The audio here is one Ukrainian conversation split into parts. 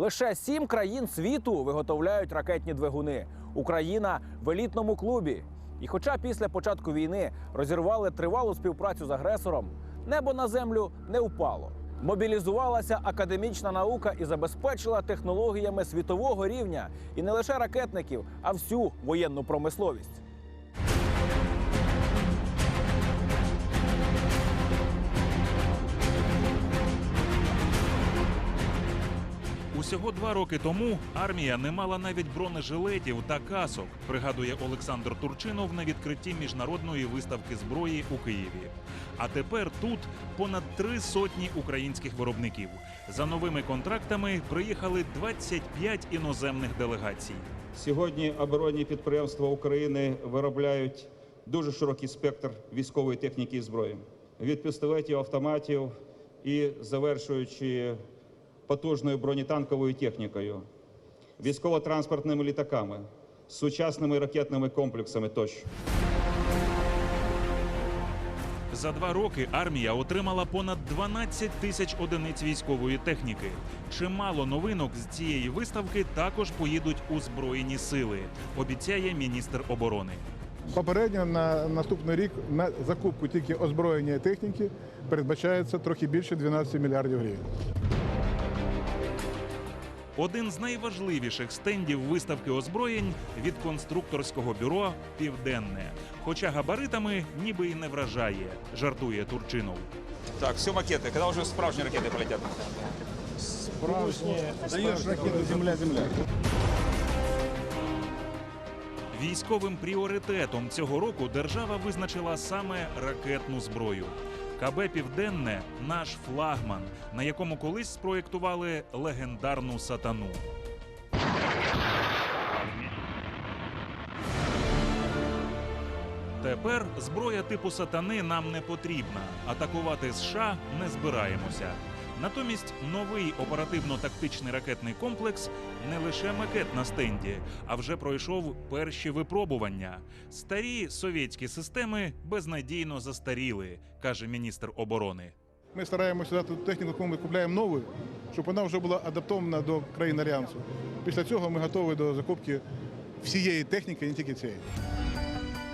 Лише сім країн світу виготовляють ракетні двигуни. Україна в елітному клубі. І хоча після початку війни розірвали тривалу співпрацю з агресором, небо на землю не впало. Мобілізувалася академічна наука і забезпечила технологіями світового рівня і не лише ракетників, а всю воєнну промисловість. Усього два роки тому армія не мала навіть бронежилетів та касок, пригадує Олександр Турчинов на відкритті міжнародної виставки зброї у Києві. А тепер тут понад три сотні українських виробників. За новими контрактами приїхали 25 іноземних делегацій. Сьогодні оборонні підприємства України виробляють дуже широкий спектр військової техніки і зброї від пістолетів, автоматів і завершуючи потужною бронетанковою технікою, військово-транспортними літаками, сучасними ракетними комплексами тощо. За два роки армія отримала понад 12 тисяч одиниць військової техніки. Чимало новинок з цієї виставки також поїдуть у збройні сили, обіцяє міністр оборони. Попередньо на наступний рік на закупку тільки озброєння і техніки передбачається трохи більше 12 мільярдів гривень. Один з найважливіших стендів виставки озброєнь від конструкторського бюро Південне. Хоча габаритами ніби і не вражає, жартує Турчинов. Так, все макети. Коли вже справжні ракети полетять? Даєш ракету земля-земля. Військовим пріоритетом цього року держава визначила саме ракетну зброю. КБ Південне наш флагман, на якому колись спроєктували легендарну сатану. Тепер зброя типу сатани нам не потрібна. Атакувати США не збираємося. Натомість новий оперативно-тактичний ракетний комплекс не лише макет на стенді, а вже пройшов перші випробування. Старі совєтські системи безнадійно застаріли, каже міністр оборони. Ми стараємося дати техніку, яку ми купуємо нову, щоб вона вже була адаптована до країн Альянсу. Після цього ми готові до закупки всієї техніки, не тільки цієї.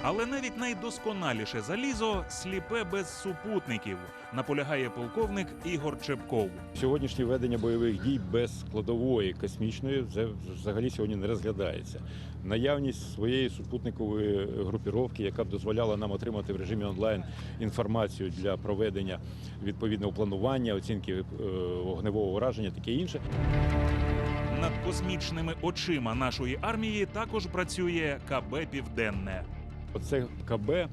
Але навіть найдосконаліше залізо сліпе без супутників, наполягає полковник Ігор Чепков. Сьогоднішнє ведення бойових дій без складової космічної взагалі сьогодні не розглядається. Наявність своєї супутникової групіровки, яка б дозволяла нам отримати в режимі онлайн інформацію для проведення відповідного планування, оцінки е, вогневого ураження, таке інше. Над космічними очима нашої армії також працює КБ Південне. Оце КБ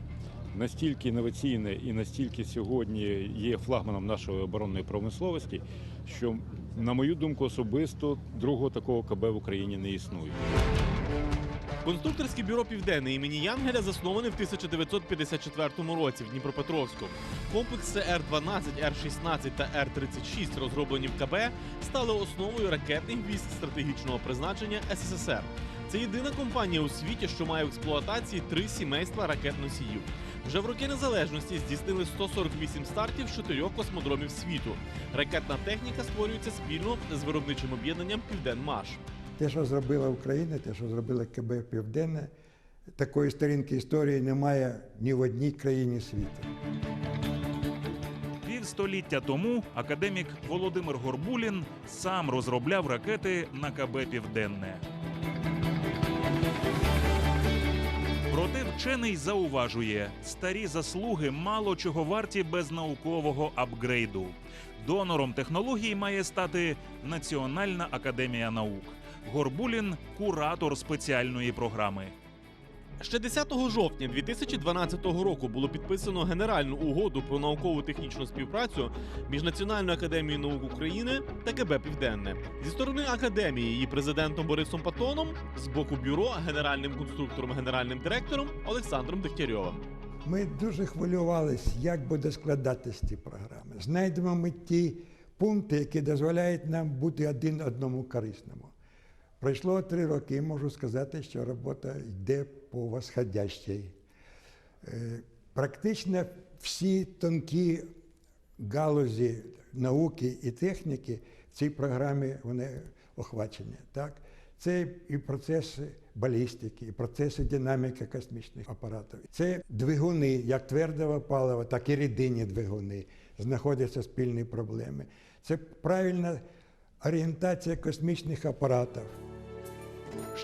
настільки інноваційне і настільки сьогодні є флагманом нашої оборонної промисловості, що, на мою думку, особисто другого такого КБ в Україні не існує. Конструкторське бюро Південне імені Янгеля засноване в 1954 році в Дніпропетровську. Комплекси Р-12, Р-16 та Р-36, розроблені в КБ, стали основою ракетних військ стратегічного призначення СССР. Це єдина компанія у світі, що має в експлуатації три сімейства ракет-носіїв. Вже в роки незалежності здійснили 148 стартів з чотирьох космодромів світу. Ракетна техніка створюється спільно з виробничим об'єднанням Південмаш. Те, що зробила Україна, те, що зробила КБ Південне, такої сторінки історії немає ні в одній країні світу. Півстоліття тому академік Володимир Горбулін сам розробляв ракети на КБ Південне. Вчений зауважує, старі заслуги мало чого варті без наукового апгрейду. Донором технологій має стати Національна академія наук. Горбулін куратор спеціальної програми. Ще 10 жовтня 2012 року було підписано Генеральну угоду про наукову технічну співпрацю між Національною академією наук України та КБ Південне. Зі сторони академії її президентом Борисом Патоном, з боку бюро генеральним конструктором, генеральним директором Олександром Дегтярьовим. Ми дуже хвилювалися, як буде складатися ці програми. Знайдемо ми ті пункти, які дозволяють нам бути один одному корисному. Пройшло три роки, можу сказати, що робота йде по восходящій. Е, Практично всі тонкі галузі науки і техніки в цій програмі вони охвачення. Так? Це і процеси балістики, і процеси динаміки космічних апаратів. Це двигуни, як твердого палива, так і рідинні двигуни. Знаходяться спільні проблеми. Це правильна орієнтація космічних апаратів.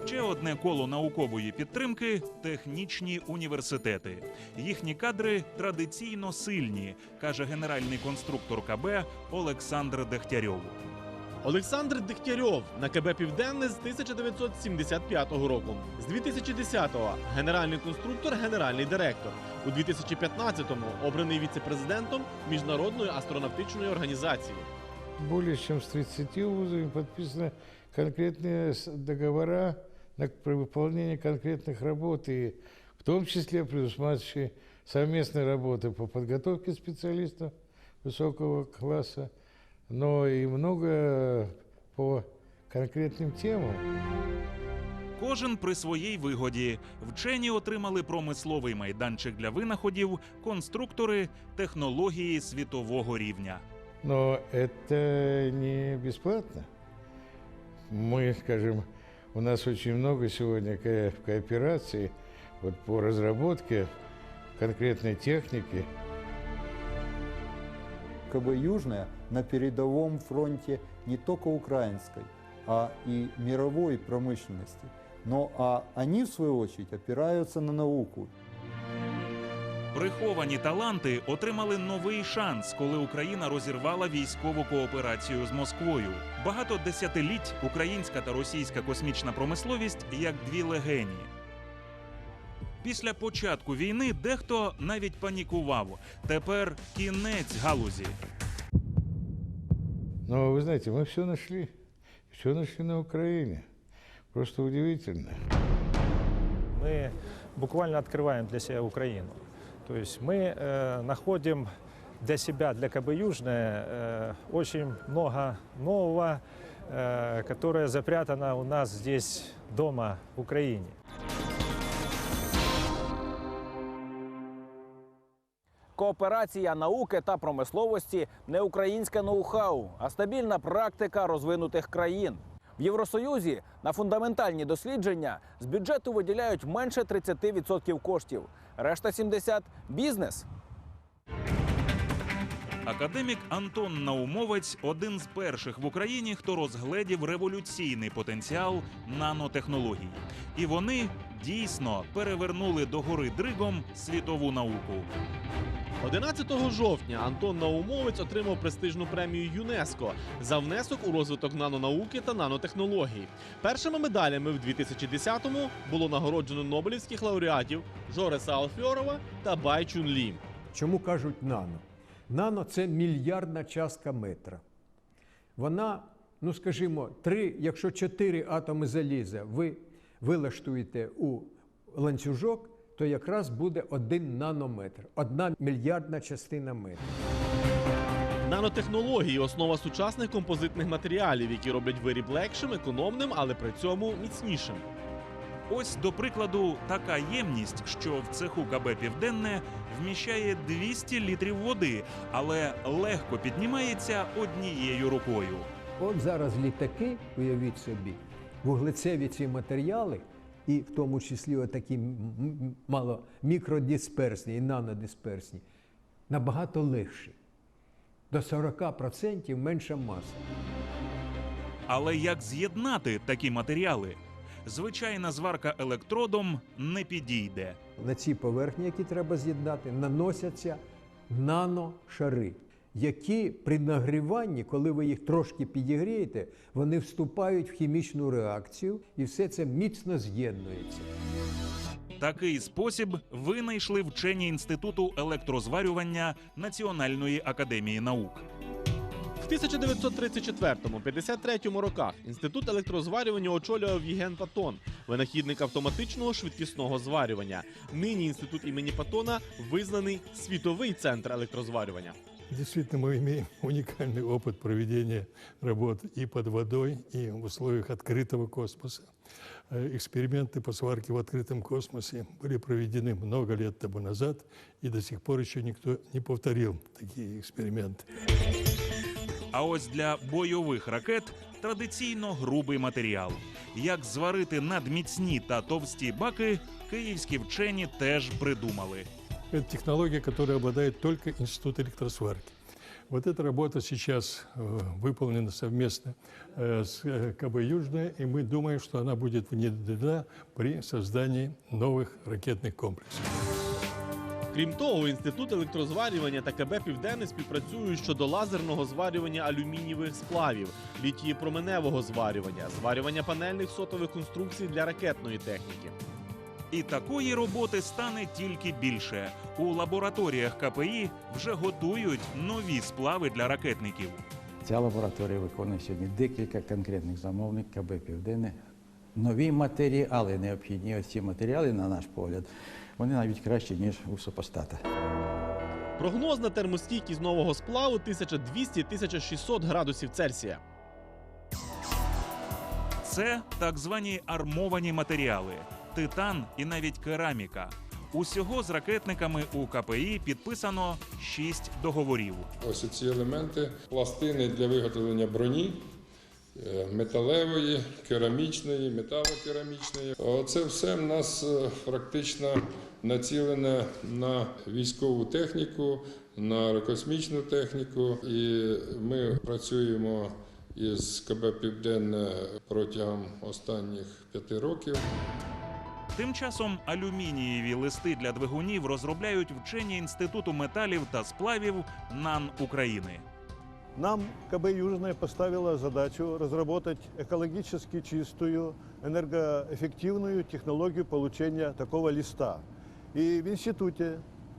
Ще одне коло наукової підтримки технічні університети. Їхні кадри традиційно сильні, каже генеральний конструктор КБ Олександр Дегтярьов. Олександр Дегтярьов на КБ Південне з 1975 року. З 2010-го генеральний конструктор, генеральний директор. У 2015-му обраний віце-президентом Міжнародної астронавтичної організації. более чем с 30 вузами подписаны конкретные с- договора на при выполнение конкретных работ, и в том числе предусматривающие совместные работы по подготовке специалистов высокого класса, но и много по конкретным темам. Кожен при своїй вигоді. Вчені отримали промисловий майданчик для винаходів, конструктори технології світового рівня. Но это не бесплатно. Мы, скажем, у нас очень много сегодня ко- кооперации вот по разработке конкретной техники. КБ «Южная» на передовом фронте не только украинской, а и мировой промышленности. Но а они, в свою очередь, опираются на науку. Приховані таланти отримали новий шанс, коли Україна розірвала військову кооперацію з Москвою. Багато десятиліть українська та російська космічна промисловість як дві легені. Після початку війни дехто навіть панікував. Тепер кінець галузі. Но вы знаете, мы все нашли. Все нашли на Украине. Просто удивительно. мы буквально открываем для себя Украину. То есть мы э, находим для себя, для КБ Южное, э, очень много нового, э, которое запрятано у нас здесь дома, в Украине. Кооперація науки та промисловості не українське ноу-хау, а стабільна практика розвинутих країн. В Євросоюзі на фундаментальні дослідження з бюджету виділяють менше 30% коштів. Решта 70 – бізнес. Академік Антон Наумовець один з перших в Україні, хто розгледів революційний потенціал нанотехнологій. І вони дійсно перевернули догори дригом світову науку. 11 жовтня Антон Наумовець отримав престижну премію ЮНЕСКО за внесок у розвиток нанонауки та нанотехнологій. Першими медалями в 2010-му було нагороджено нобелівських лауреатів Жореса Алфьорова та Бай Чун Лі. Чому кажуть нано? Нано це мільярдна частка метра. Вона, ну скажімо, три, якщо чотири атоми заліза ви вилаштуєте у ланцюжок, то якраз буде один нанометр, одна мільярдна частина метра. Нанотехнології основа сучасних композитних матеріалів, які роблять виріб легшим, економним, але при цьому міцнішим. Ось, до прикладу, така ємність, що в цеху КБ Південне вміщає 200 літрів води, але легко піднімається однією рукою. От зараз літаки, уявіть собі, вуглецеві ці матеріали, і в тому числі отакі мало мікродисперсні і нанодисперсні, набагато легші. До 40% менша маса. Але як з'єднати такі матеріали? Звичайна зварка електродом не підійде. На ці поверхні, які треба з'єднати, наносяться наношари, які при нагріванні, коли ви їх трошки підігрієте, вони вступають в хімічну реакцію і все це міцно з'єднується. Такий спосіб винайшли вчені інституту електрозварювання Національної академії наук. В 1934-53 роках інститут електрозварювання очолював Єген Патон, винахідник автоматичного швидкісного зварювання. Нині інститут імені Патона визнаний світовий центр електрозварювання. Действительно, мы имеем уникальный опыт проведения работ и под водой, и в условиях открытого космоса. Э, Эксперименты по сварке в открытом космосе были проведены много лет тому назад, и до сих пор еще никто не повторил такие эксперименты. А ось для бойових ракет традиційно грубий матеріал. Як зварити надміцні та товсті баки, київські вчені теж придумали. Это технология, которой обладает только Институт электросварки. Вот эта работа сейчас э, выполнена совместно э, с э, КБ «Южная», и мы думаем, что она будет внедрена при создании новых ракетных комплексов. Крім того, інститут електрозварювання та КБ Південне співпрацюють щодо лазерного зварювання алюмінієвих сплавів, літії-променевого зварювання, зварювання панельних сотових конструкцій для ракетної техніки. І такої роботи стане тільки більше. У лабораторіях КПІ вже готують нові сплави для ракетників. Ця лабораторія виконує сьогодні декілька конкретних замовник КБ Південне. Нові матеріали необхідні. Ось ці матеріали, на наш погляд, вони навіть кращі, ніж у супостата. Прогнозна термостійкість нового сплаву 1200-1600 градусів Цельсія. Це так звані армовані матеріали, титан і навіть кераміка. Усього з ракетниками у КПІ підписано шість договорів. Ось ці елементи пластини для виготовлення броні. е, Металевої, керамічної, металокерамічної. Це все в нас е, практично націлене на військову техніку, на аерокосмічну техніку. І ми працюємо із КБ Південне протягом останніх п'яти років. Тим часом алюмінієві листи для двигунів розробляють вчені інституту металів та сплавів НАН України. Нам КБ «Южная» поставила задачу разработать экологически чистую, энергоэффективную технологию получения такого листа. И в институте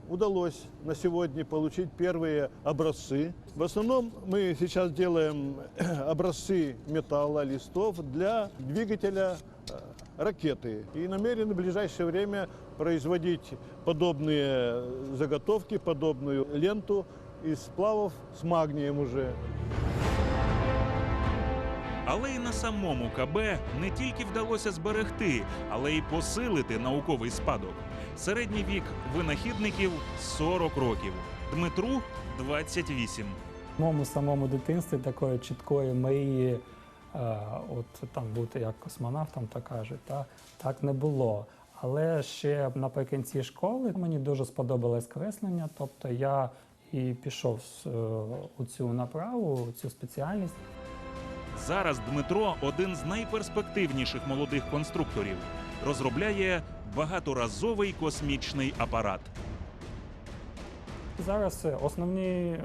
удалось на сегодня получить первые образцы. В основном мы сейчас делаем образцы металла, листов для двигателя э, ракеты. И намерены в ближайшее время производить подобные заготовки, подобную ленту из сплавов с магнием уже. Але й на самому КБ не тільки вдалося зберегти, але й посилити науковий спадок. Середній вік винахідників 40 років. Дмитру 28. В моєму самому дитинстві такої чіткої мрії, е, от там бути як космонавтом, так кажуть, та, так не було. Але ще наприкінці школи мені дуже сподобалось креслення, тобто я і пішов е, у цю направу, у цю спеціальність. Зараз Дмитро один з найперспективніших молодих конструкторів. Розробляє багаторазовий космічний апарат. Зараз е, основні е,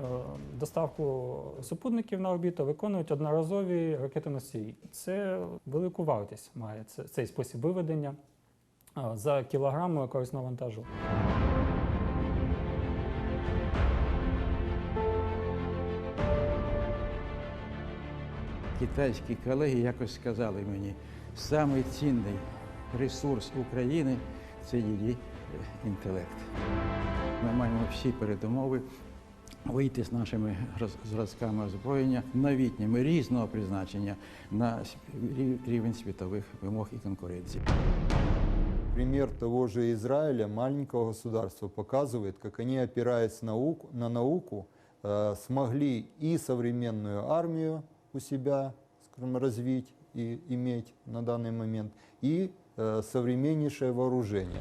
доставку супутників на орбіту виконують одноразові ракетоносії. Це велику вартість має цей спосіб виведення е, за кілограм корисного вантажу. Китайські колеги якось сказали мені, самий цінний ресурс України це її інтелект. Ми маємо всі передумови вийти з нашими роз- зразками озброєння новітніми різного призначення на с- рів- рівень світових вимог і конкуренції. Пример того же Израиля, маленького государства, показывает, как они, опираясь науку, на науку, э, смогли и современную армию у себя скажем, развить и иметь на данный момент, и э, современнейшее вооружение.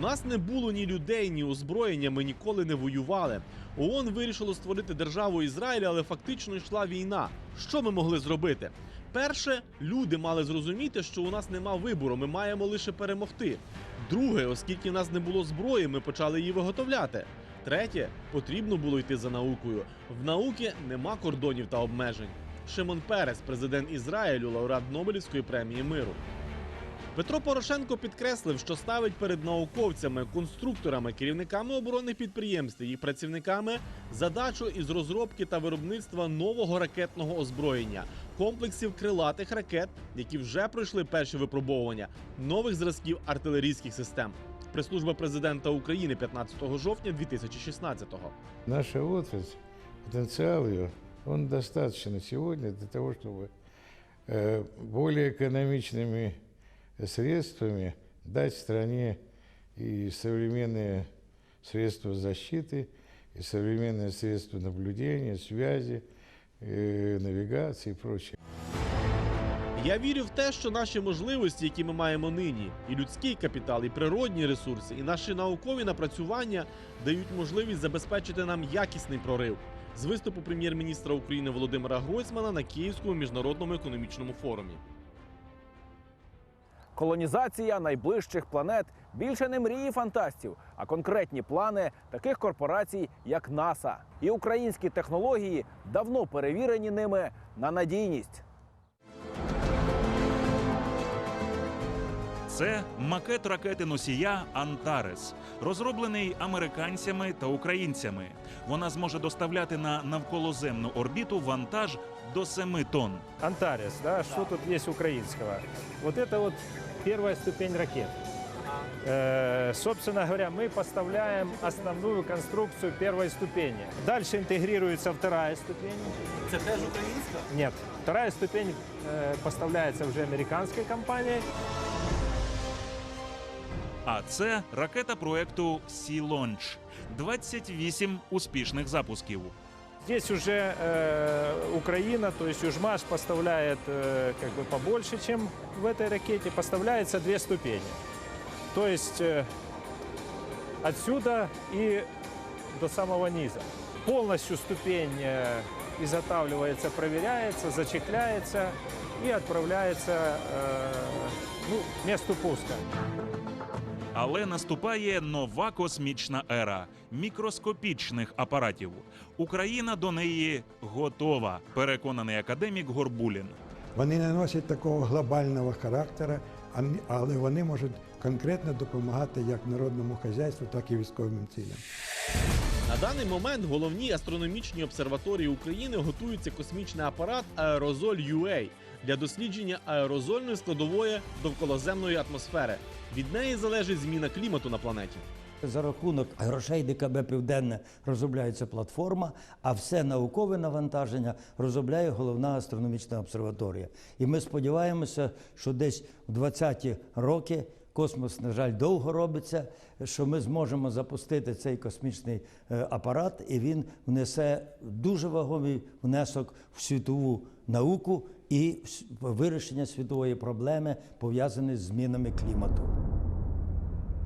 У нас не було ні людей, ні озброєння. Ми ніколи не воювали. ООН вирішило створити державу Ізраїль, але фактично йшла війна. Що ми могли зробити? Перше, люди мали зрозуміти, що у нас нема вибору. Ми маємо лише перемогти. Друге, оскільки в нас не було зброї, ми почали її виготовляти. Третє, потрібно було йти за наукою. В науки нема кордонів та обмежень. Шимон Перес, президент Ізраїлю, лауреат Нобелівської премії миру. Петро Порошенко підкреслив, що ставить перед науковцями, конструкторами, керівниками оборонних підприємств і їх працівниками задачу із розробки та виробництва нового ракетного озброєння, комплексів крилатих ракет, які вже пройшли перші випробовування, нових зразків артилерійських систем. Прес-служба президента України 15 жовтня 2016-го. Наша отрасль, потенциал ее, он достаточно сегодня для того, чтобы э, более экономичными средствами дать стране и современные средства защиты, и современные средства наблюдения, связи, э, навигации и прочее. Я вірю в те, що наші можливості, які ми маємо нині, і людський капітал, і природні ресурси, і наші наукові напрацювання дають можливість забезпечити нам якісний прорив. З виступу прем'єр-міністра України Володимира Гройсмана на Київському міжнародному економічному форумі. Колонізація найближчих планет більше не мрії фантастів, а конкретні плани таких корпорацій, як НАСА. І українські технології давно перевірені ними на надійність. Це макет ракети носія Антарес, розроблений американцями та українцями. Вона зможе доставляти на навколоземну орбіту вантаж до 7 тонн. Антарес, да, что тут есть украинского? Вот это вот первая ступень ракет. Э, собственно говоря, мы поставляем основную конструкцию первой ступени. Дальше интегрируется вторая ступень. Це теж українська? Нет, вторая ступень э, поставляется уже американской компанией. А це ракета проекту Sea Launch. 28 успішних запусків. Здесь уже э, Украина, то есть Южмаш поставляет э, как бы побольше, чем в этой ракете. Поставляется две ступени. То есть э, отсюда и до самого низа. Полностью ступень э, изготавливается, проверяется, зачехляется и отправляется э, ну, месту пуска. Але наступає нова космічна ера мікроскопічних апаратів. Україна до неї готова, переконаний академік Горбулін. Вони не носять такого глобального характеру, але вони можуть конкретно допомагати як народному хазяйству, так і військовим цілям. На даний момент в головній астрономічній обсерваторії України готується космічний апарат Аерозоль UA для дослідження аерозольної складової довколоземної атмосфери. Від неї залежить зміна клімату на планеті. За рахунок грошей ДКБ Південне розробляється платформа, а все наукове навантаження розробляє головна астрономічна обсерваторія. І ми сподіваємося, що десь в 20-ті роки космос, на жаль, довго робиться, що ми зможемо запустити цей космічний е, апарат, і він внесе дуже вагомий внесок в світову науку і вирішення світової проблеми, пов'язаної з змінами клімату.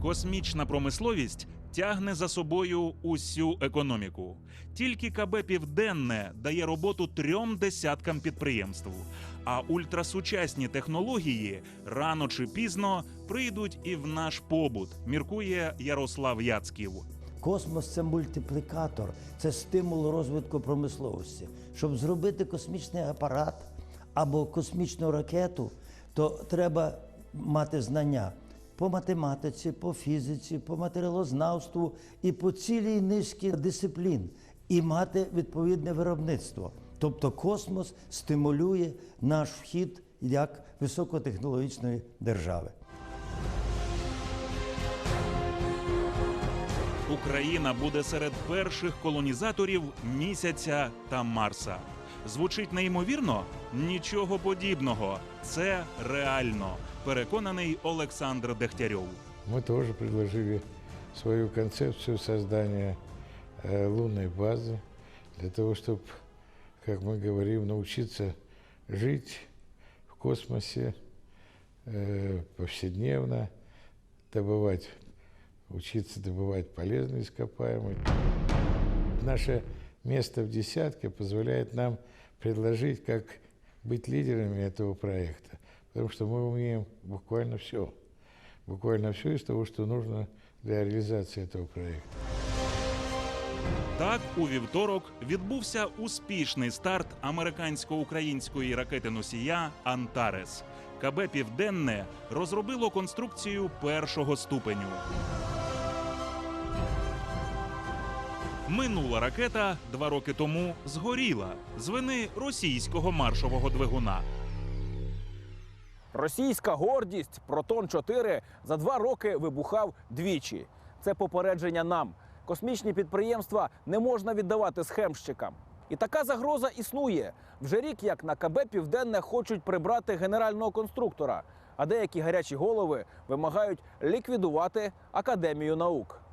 Космічна промисловість тягне за собою усю економіку. Тільки КБ Південне дає роботу трьом десяткам підприємств. А ультрасучасні технології рано чи пізно прийдуть і в наш побут, міркує Ярослав Яцьків. Космос це мультиплікатор, це стимул розвитку промисловості. Щоб зробити космічний апарат або космічну ракету, то треба мати знання по математиці, по фізиці, по матеріалознавству і по цілій низці дисциплін, і мати відповідне виробництво. Тобто космос стимулює наш вхід як високотехнологічної держави. Україна буде серед перших колонізаторів місяця та Марса. Звучить неймовірно? Нічого подібного. Це реально. Переконаний Олександр Дегтярьов. Мы тоже предложили свою концепцию создания э, лунной базы для того, чтобы, как мы говорим, научиться жить в космосе э, повседневно, добывать, учиться добывать полезные ископаемые. Наше место в десятке позволяет нам предложить, как быть лидерами этого проекта, потому что мы умеем буквально все. Буквально все из того, что нужно для реализации этого проекта. Так, у вівторок відбувся успішний старт американсько-української ракети носія Антарес. КБ Південне розробило конструкцію першого ступеню. Минула ракета два роки тому згоріла з вини російського маршового двигуна. Російська гордість Протон 4 за два роки вибухав двічі. Це попередження нам. Космічні підприємства не можна віддавати схемщикам. І така загроза існує. Вже рік, як на КБ Південне хочуть прибрати генерального конструктора, а деякі гарячі голови вимагають ліквідувати академію наук.